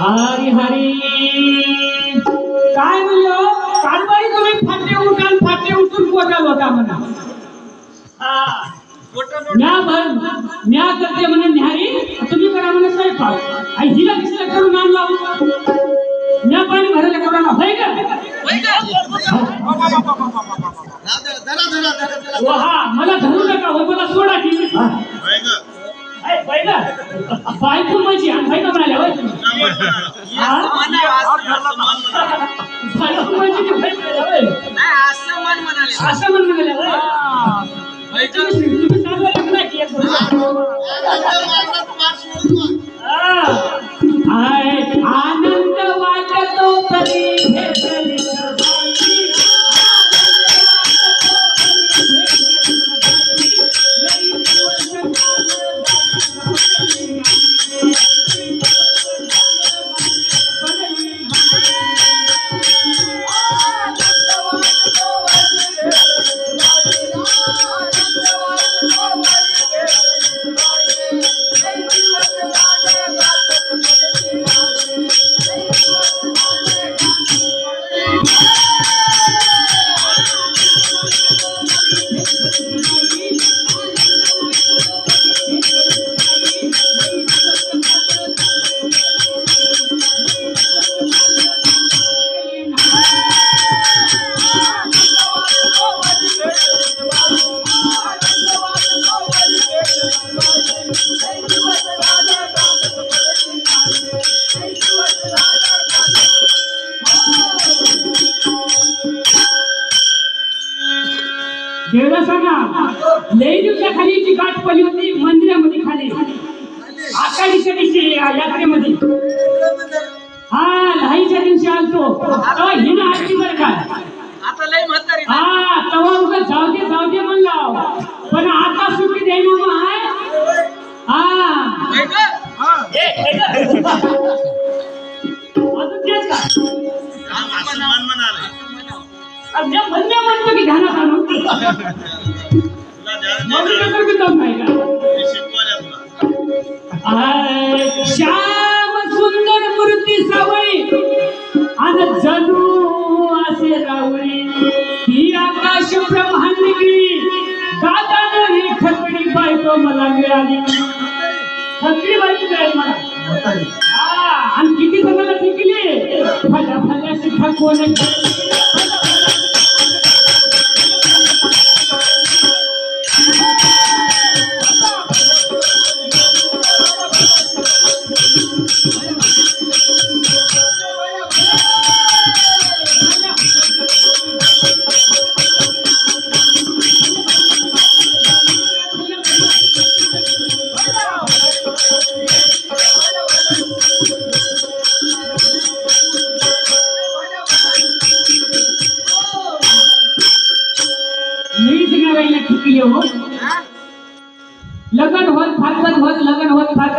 হারি হারি। কান কান বাড়ি তুমি ফাটে উঠান ফাটে উঠুন বোঝালো তেমন म्या भर म्या करते म्हणे न्यारी तुम्ही करा म्हणे स्वयंपाक. आई हिला कशाला करून आणला? म्या पाणी भरायला करून होय का? हो मला धरू नका हो मला सोडा की. बायको माझी आणि बायका म्हणाल्या होय? बायको माझी की? होय? असं म्हण म्हणाल्या होय? आनंद वाटतो कधी देवाला सांगा लई दिवसा खाली जी गाठ पडली होती मंदिरामध्ये खाली. आषाढीच्या दिवशी यात्रेमध्ये. हा लहाईच्या दिवशी आलतो. हिनं आरती बरं का? आता लय म्हातारी हा तेव्हा उगा जाऊ दे जाऊ दे म्हणला पण आता सुट्टी द्याय मामा आहे हा. म्हणतो की? ध्यानात आणून श्याम सुंदर मूर्ती सावळी आणि जणू असे रावळी. ही आकाश ब्रह्मांडी दादानं ही खकडी बायको मला मिळाली. खकडी बायको मिळाली मला? हा, आणि किती जणांना टिकली फल्या फल्या शिखा कोण おはよう。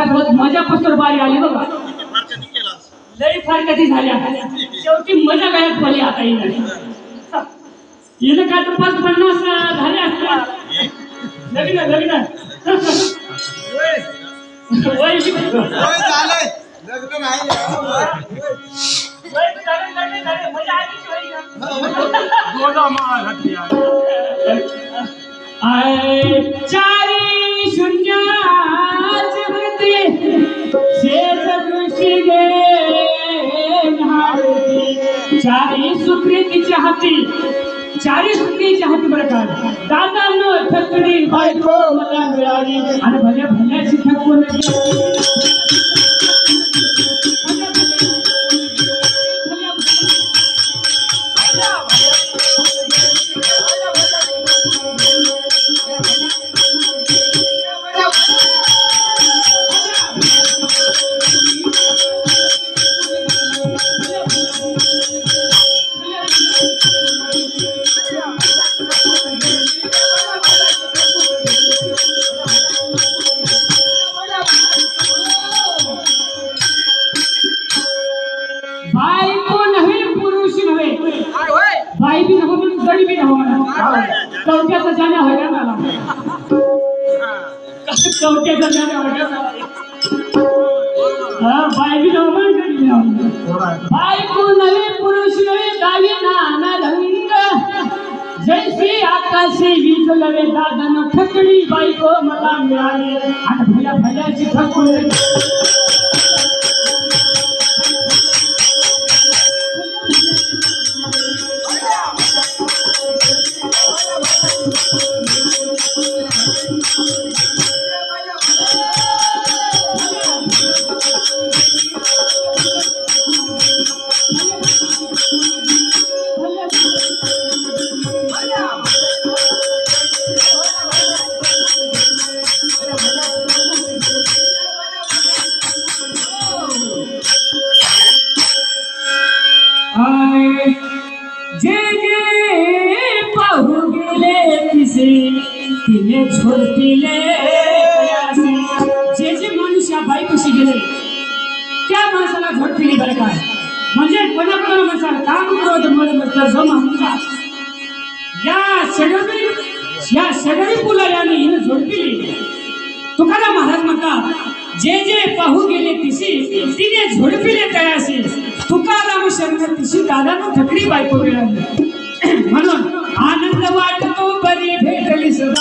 फारकत होत मजा पसर बारी आली बघा. लई फारकती झाल्या. शेवटी मजा गायब झाली आता हिनं हिनं काय तर पाच पन्नास झाले असतात लग्न लग्न वय. का? चारी चारी सुप्रीतीच्या हाती चारी सुप्रीच्या हाती बरं का दादा न ठकडी बायको मला मिळाली. आणि भल्या भल्याची ठकवून कवट्याचा जाण्या होय का मला? जाण्या होय का मला? हा, बायबी बायको नवे पुरुष नवे दावी नाना रंग. जैसी आकाशी वीज लवे दादन ठकडी बायको मला मिळाली. आणि भल्या भल्याची ठकून. जे जे पाहू गेले तिसे तिने झोडपिले जे जे जे मनुष्य बाईपाशी गेले त्या माणसाला झोडपिली बरं काय म्हणजे कोणाकोणा माणसाला काम क्रोध मळ म्हटलं जो म्हणतात या सगळी या शेगडी पुलाऱ्याने हिने झोडपिली तुकाराम महाराज म्हणतात जे जे पाहू गेले तिशी तिने झोडपिले तयासी तुकाराम शरण तिशी दादानं थकडी बायको मिळाली. म्हणून आनंद वाटतो बरी भेटली सदा.